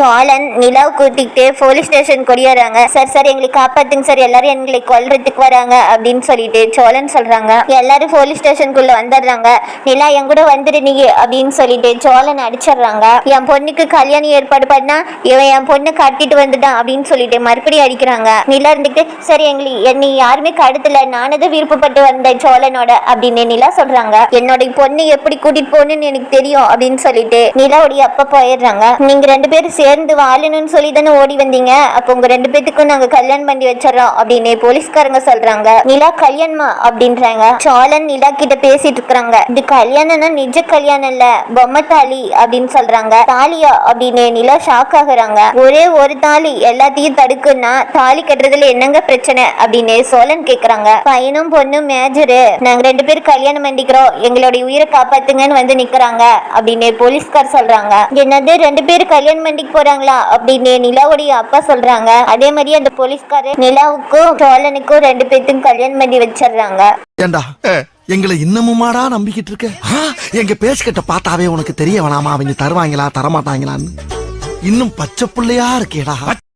சோழன் நிலாவை கூட்டிகிட்டு police station கொடியேறாங்க. சார் சார் எங்களை காப்பாத்துங்க சார். எல்லாரும் எங்களை கொல்றதுக்கு வராங்க அப்படின்னு சொல்லிட்டு சோழன் சொல்றாங்க. எல்லாரும் போலீஸ் ஸ்டேஷனுக்குள்ள வந்துடுறாங்க. நிலா என் கூட வந்துடு நீ அப்படின்னு சொல்லிட்டு சோழன் அடிச்சிடுறாங்க. என் பொண்ணுக்கு கல்யாணம் ஏற்பாடு பண்ணா இவன் என் பொண்ணை கட்டிட்டு வந்துட்டான் அப்படின்னு சொல்லிட்டு மறுபடியும் அடிக்கிறாங்க. நிலா இருந்துட்டு சரி எங்களை என்னை யாருமே கடத்தல. நானது விருப்பப்பட்டு வந்தேன் சோழனோட அப்படின்னு நிலா சொல்றாங்க. என்னோட பொண்ணு எப்படி கூட்டிட்டு போகணும்னு எனக்கு தெரியும் அப்படின்னு சொல்லிட்டு நிலாவுடைய அப்பா போயிடுறாங்க. நீங்க ரெண்டு பேரும் சேர்ந்து வாழணும்னு சொல்லி தானே ஓடி வந்தீங்க. அப்போ உங்க ரெண்டு பேத்துக்கும் நாங்க கல்யாணம் பண்ணி வச்சிடறோம் அப்படின்னு போலீஸ்காரங்க சொல்றாங்க. நிலா கல்யாணமா அப்படின்றாங்க. சோழன் நிலா கிட்ட பேசிட்டு இருக்கிறாங்க. இது கல்யாணம்னா நிஜ கல்யாணம் இல்ல பொம்மை தாலி அப்படின்னு சொல்றாங்க. தாலியா அப்படின்னு நிலா ஷாக் ஆகுறாங்க. ஒரே ஒரு தாலி எல்லாத்தையும் தடுக்குன்னா தாலி கட்டுறதுல என்னங்க பிரச்சனை அப்படின்னு சோழன் கேக்குறாங்க. பையனும் பொண்ணும் மேஜரு நாங்க ரெண்டு பேரும் கல்யாணம் பண்ணிக்கிறோம். எங்களுடைய உயிரை காப்பாத்துங்கன்னு வந்து நிக்கிறாங்க அப்படின்னு போலீஸ்கார் சொல்றாங்க. என்னது ரெண்டு பேரும் கல்யாணம் பண்ணிக்க போறாங்களா அப்படின்னு நிலாவுடைய அப்பா சொல்றாங்க. அதே மாதிரி அந்த போலீஸ்காரர் நிலாவுக்கும் சோழனுக்கும் ரெண்டு பேர்த்துக்கும் கல்யாணம் பண்ணி வச்சிடுறாங்க. ஏண்டா? எங்களை இன்னமுமாடா நம்பிக்கிட்டு இருக்க? எங்க பேசிக்கிட்ட பார்த்தாவே உனக்கு தெரிய வேணாமா? அவங்க தருவாங்களா தரமாட்டாங்களான்னு. இன்னும் பச்சை புள்ளையா இருக்கேடா.